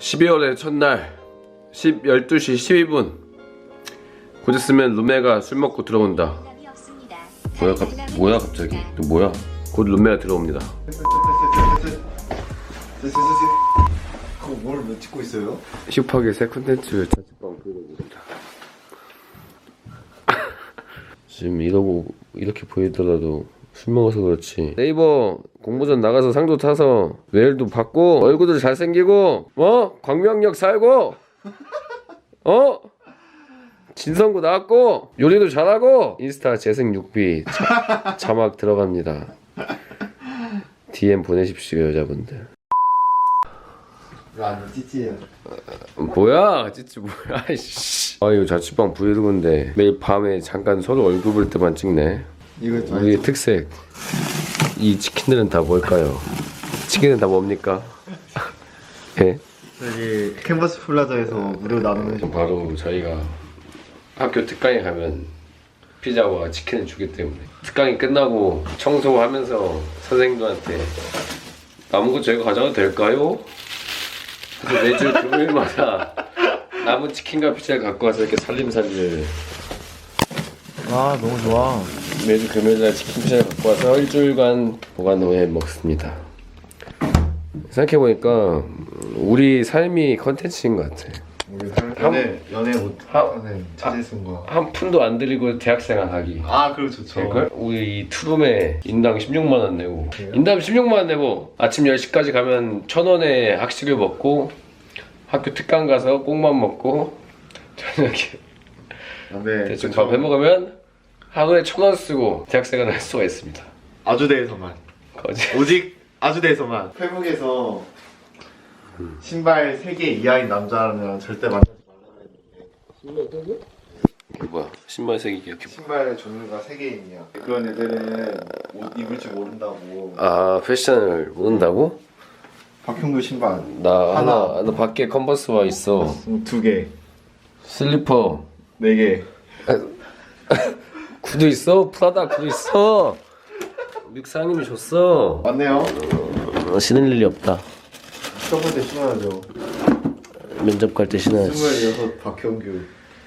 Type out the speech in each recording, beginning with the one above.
12월의 첫날 10, 12시 12분. 곧 있으면 룸메가 술 먹고 들어온다. 뭐야 갑, 뭐야 갑자기? 또 뭐야? 곧 룸메가 들어옵니다. 그거 뭘왜 찍고 있어요? 힙하게 새 콘텐츠 자취방 보여드립니다. 지금 이러고 이렇게 보이더라도 술 먹어서 그렇지. 네이버 공모전 나가서 상도 타서 메일도 받고 얼굴도 잘생기고 어? 광명역 살고 어? 진성구 나왔고 요리도 잘하고 인스타 재생 6비 자, 자막 들어갑니다 DM 보내십시오 여자분들 아, 찌찌예요. 뭐야 찌찌 뭐야 씨. 아 이거 자취방 브이로그인데 매일 밤에 잠깐 서로 얼굴 볼 때만 찍네 이거 좀 우리의 특색 이 치킨들은 다 뭘까요? 치킨은 다 뭡니까? 예? 여기 캔버스 플라자에서 무료 나누는 바로 저희가 학교 특강에 가면 피자와 치킨을 주기 때문에 특강이 끝나고 청소하면서 선생님들한테 남은 거 저희가 가져가도 될까요? 그래서 매주 금요일마다 남은 치킨과 피자를 갖고 와서 이렇게 살림살이를 아 너무 좋아. 매주 금요일날 치킨 피자를 갖고 와서 일주일간 보관 후에 먹습니다. 생각해보니까 우리 삶이 컨텐츠인 것 같아. 우리 연애 연애 못 하- 하는 차지승과. 한 푼도 안 들이고 대학생활 하기. 아 그럼 좋죠. 될걸? 우리 이 투룸에 인당 16만 원 내고 인당 16만 원 내고 아침 10시까지 가면 천 원에 학식을 먹고 학교 특강 가서 꼭만 먹고 저녁에 네. 대충 밥 해 먹으면 하루에 천 원 쓰고 대학생활을 할 수가 있습니다. 아주대에서만. 거지. 오직 아주대에서만. 페북에서 신발 3개 이하인 남자라면 절대 만나지 말라고 했는데 이게 뭐야? 신발 색이 이렇게 신발 종류가 3개이냐 그런 애들은 옷 입을 줄 모른다고 아 패션을 모른다고? 박형규 신발 나 하나, 하나. 나 밖에 컨버스와 있어 2개 슬리퍼 4개 구두 있어? 프라다 구두 있어? 믹사님이 줬어. 맞네요. 어, 신을 일이 없다. 시험 때 신어야죠. 면접 갈 때 신어야지. 26 박형규.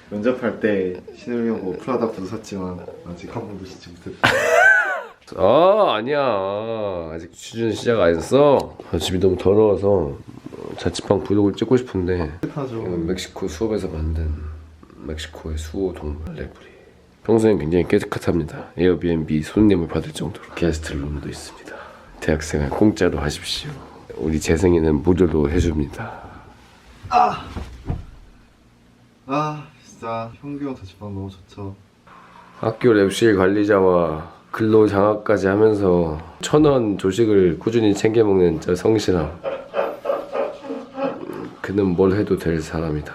면접할 때 신으려고 프라다 구두 샀지만 아직 한 번도 신지 못했다. 아 아니야. 아직 취준 시작 안 했어. 아, 집이 너무 더러워서 어, 자취방 브이로그를 찍고 싶은데 하죠. 이건 멕시코 수업에서 만든 멕시코의 수호 동물 레브리 평소엔 굉장히 깨끗합니다. 에어비앤비 손님을 받을 정도로 게스트 룸도 있습니다. 대학생활 공짜로 하십시오. 우리 재생이는 무료로 해줍니다. 아! 진짜 형규 형 자취방 너무 좋죠. 학교 랩실 관리자와 근로 장학까지 하면서 천 원 조식을 꾸준히 챙겨 먹는 저 성실함. 음, 그는 뭘 해도 될 사람이다.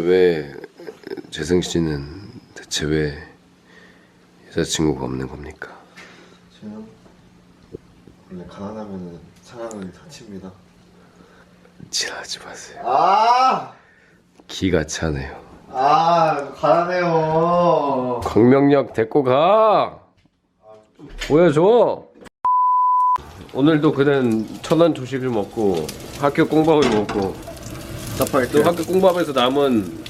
왜 재승 씨는 대체 왜 여자친구가 없는 겁니까? 저요? 원래 가난하면은 사랑은 사치입니다 지랄하지 마세요. 아! 기가 차네요. 아 가난해요 광명역 데리고 가. 보여줘. 오늘도 그는 천원 조식을 먹고 학교 공밥을 먹고 또 학교 공밥에서 남은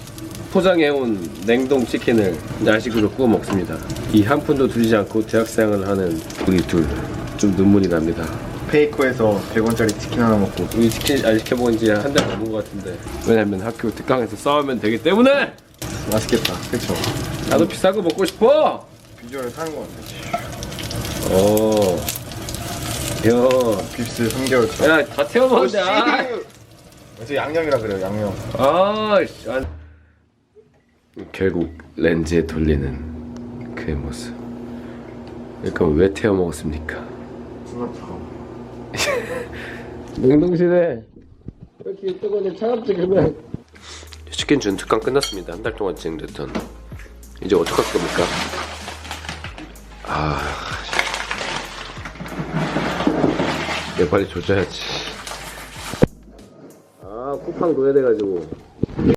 포장해온 냉동 치킨을 야식으로 구워 먹습니다. 이 한 푼도 들이지 않고 대학생활을 하는 우리 둘 좀 눈물이 납니다. 페이커에서 100원짜리 치킨 하나 먹고 우리 치킨 안 시켜본 지한 달 넘은 것 같은데 왜냐면 학교 특강에서 싸우면 되기 때문에 맛있겠다 그쵸? 나도 비싼 거 먹고 싶어. 비주얼 사는 거 같아 어. 야, 빕스 3개월 차 야, 다 태워. 아, 저 양념이라 그래요 양념 아, 씨, 안. 결국 렌즈에 돌리는 그의 모습. 그러니까 왜 태워 먹었습니까? 냉동실에 이렇게 있다가 차갑지 그러면. 치킨 준 특강 끝났습니다. 한 달 동안 진행됐던. 이제 어떡할 겁니까? 아, 얘 빨리 조져야지. 아, 쿠팡 도야 돼가지고.